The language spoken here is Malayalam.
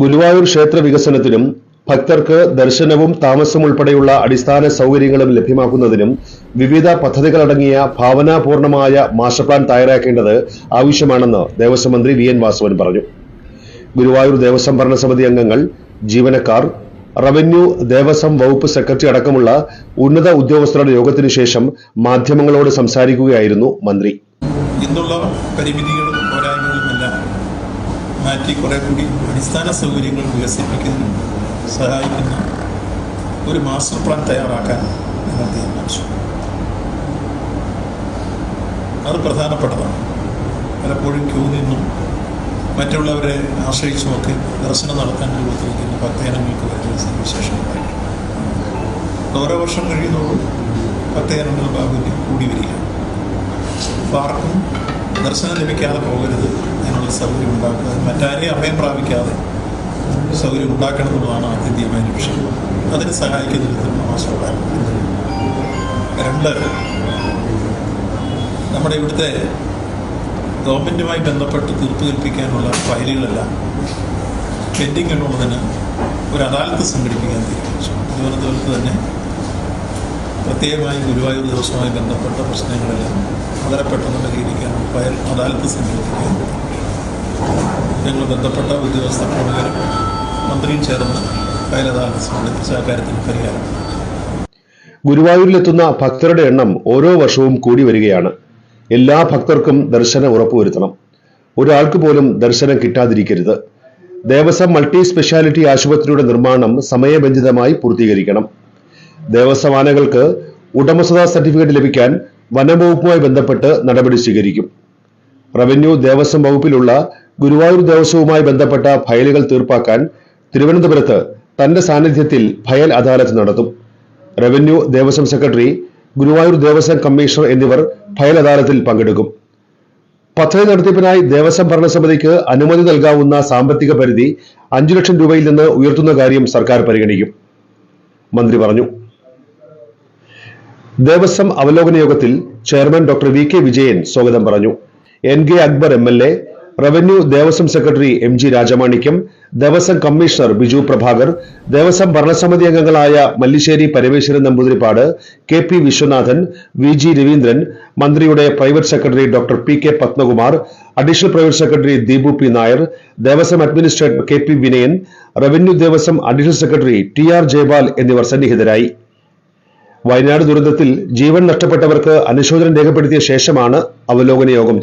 ഗുരുവായൂർ ക്ഷേത്ര വികസനത്തിനും ഭക്തർക്ക് ദർശനവും താമസം ഉൾപ്പെടെയുള്ള അടിസ്ഥാന സൗകര്യങ്ങളും ലഭ്യമാക്കുന്നതിനും വിവിധ പദ്ധതികളടങ്ങിയ ഭാവനാപൂർണമായ മാസ്റ്റർ പ്ലാൻ തയ്യാറാക്കേണ്ടത് ആവശ്യമാണെന്ന് ദേവസ്വം മന്ത്രി വി എൻ വാസവൻ പറഞ്ഞു. ഗുരുവായൂർ ദേവസ്വം ഭരണസമിതി അംഗങ്ങൾ ജീവനക്കാർ റവന്യൂ ദേവസ്വം വകുപ്പ് സെക്രട്ടറി അടക്കമുള്ള ഉന്നത ഉദ്യോഗസ്ഥരുടെ യോഗത്തിനു ശേഷം മാധ്യമങ്ങളോട് സംസാരിക്കുകയായിരുന്നു മന്ത്രി. ഇന്നുള്ള പരിമിതികളും മാറ്റി കുറെ കൂടി അടിസ്ഥാന സൗകര്യങ്ങൾ വികസിപ്പിക്കുന്നതിന് സഹായിക്കുന്ന. ഒരു മാസ്റ്റർ പ്ലാൻ തയ്യാറാക്കാൻ ഞങ്ങൾ തീരുമാനിച്ചു. അത് പ്രധാനപ്പെട്ടതാണ്. പലപ്പോഴും ക്യൂ നിന്നും മറ്റുള്ളവരെ ആശ്രയിച്ചുമൊക്കെ ദർശനം നടത്താൻ രൂപത്തിരിക്കുന്ന ഭക്തജനങ്ങൾക്ക് വരുന്ന സവിശേഷമുണ്ടായി ഓരോ വർഷം കഴിയുന്നതോടും ഭക്തജനങ്ങളുടെ ബാഹുല്യം കൂടി വരിക അപ്പോൾ ആർക്കും ദർശനം ലഭിക്കാതെ പോകരുത് അതിനുള്ള സൗകര്യം ഉണ്ടാക്കുക. മറ്റാരെയും അഭയം പ്രാപിക്കാതെ സൗകര്യം ഉണ്ടാക്കണം എന്നുള്ളതാണ് ആത്യന്തികമായ ലക്ഷ്യം അതിന് സഹായിക്കുന്ന വിധത്തിൽ പ്ലാൻ. രണ്ട് നമ്മുടെ ഇവിടുത്തെ ഗവൺമെന്റുമായി ബന്ധപ്പെട്ട് തീർപ്പ് കൽപ്പിക്കാനുള്ള ഫയലുകളെല്ലാം പെൻഡിങ് എന്നുള്ളതിന് ഒരു അദാലത്ത് സംഘടിപ്പിക്കാൻ തീരുമാനിച്ചു. തിരുവനന്തപുരത്ത് തന്നെ പ്രത്യേകമായി ഗുരുവായൂർ ദിവസവുമായി ബന്ധപ്പെട്ട പ്രശ്നങ്ങളെല്ലാം വളരെ പെട്ടെന്ന് പരിഹരിക്കാൻ ഫയൽ അദാലത്ത് സംഘടിപ്പിക്കുകയും ഞങ്ങൾ ബന്ധപ്പെട്ട ഉദ്യോഗസ്ഥ പ്രമുഖരും മന്ത്രിയും ചേർന്ന് ഫയൽ അദാലത്ത് സംഘടിപ്പിച്ച കാര്യത്തിന് പരിഹാരം. ഗുരുവായൂരിലെത്തുന്ന ഭക്തരുടെ എണ്ണം ഓരോ വർഷവും കൂടി വരികയാണ്. എല്ലാ ഭക്തർക്കും ദർശനം ഉറപ്പുവരുത്തണം. ഒരാൾക്ക് പോലും ദർശനം കിട്ടാതിരിക്കരുത്. ദേവസ്വം മൾട്ടി സ്പെഷ്യാലിറ്റി ആശുപത്രിയുടെ നിർമ്മാണം സമയബന്ധിതമായി പൂർത്തീകരിക്കണം. ദേവസ്വം ഉടമസ്ഥതാ സർട്ടിഫിക്കറ്റ് ലഭിക്കാൻ വനംവകുപ്പുമായി ബന്ധപ്പെട്ട് നടപടി സ്വീകരിക്കും. റവന്യൂ ദേവസ്വം വകുപ്പിലുള്ള ഗുരുവായൂർ ദേവസ്വവുമായി ബന്ധപ്പെട്ട ഫയലുകൾ തീർപ്പാക്കാൻ തിരുവനന്തപുരത്ത് തന്റെ സാന്നിധ്യത്തിൽ ഫയൽ അദാലത്ത് നടത്തും. Revenue Devaswom secretary Guruvayur Devaswom commissioner എന്നിവർ ഫയൽ അദാലത്തിൽ പങ്കെടുക്കും. പദ്ധതി നടത്തിപ്പിനായി ദേവസ്വം ഭരണസമിതിക്ക് അനുമതി നൽകാവുന്ന സാമ്പത്തിക പരിധി അഞ്ചു ലക്ഷം രൂപയിൽ നിന്ന് ഉയർത്തുന്ന കാര്യം സർക്കാർ പരിഗണിക്കും. മന്ത്രി പറഞ്ഞു. ദേവസ്വം അവലോകന യോഗത്തിൽ chairman doctor V K Vijayan സ്വാഗതം പറഞ്ഞു. N K Akbar M L A revenue Devaswom secretary M G Rajamanickam Devaswom commissioner Biju Prabhakar Devaswom ഭരണസമിതി അംഗങ്ങളായ Mallissery Parameswaran Namboothiripad K P Viswanathan V G Raveendran മന്ത്രിയുടെ private secretary doctor P K Padmakumar additional private secretary Deepu P Nair Devaswom administrator K P Vinayan revenue Devaswom additional secretary T R Jayapal എന്നിവർ സന്നിഹിതരായി. വയനാട് ദുരന്തത്തിൽ ജീവൻ നഷ്ടപ്പെട്ടവർക്ക് അനുശോചനം രേഖപ്പെടുത്തിയ ശേഷമാണ് അവലോകന യോഗം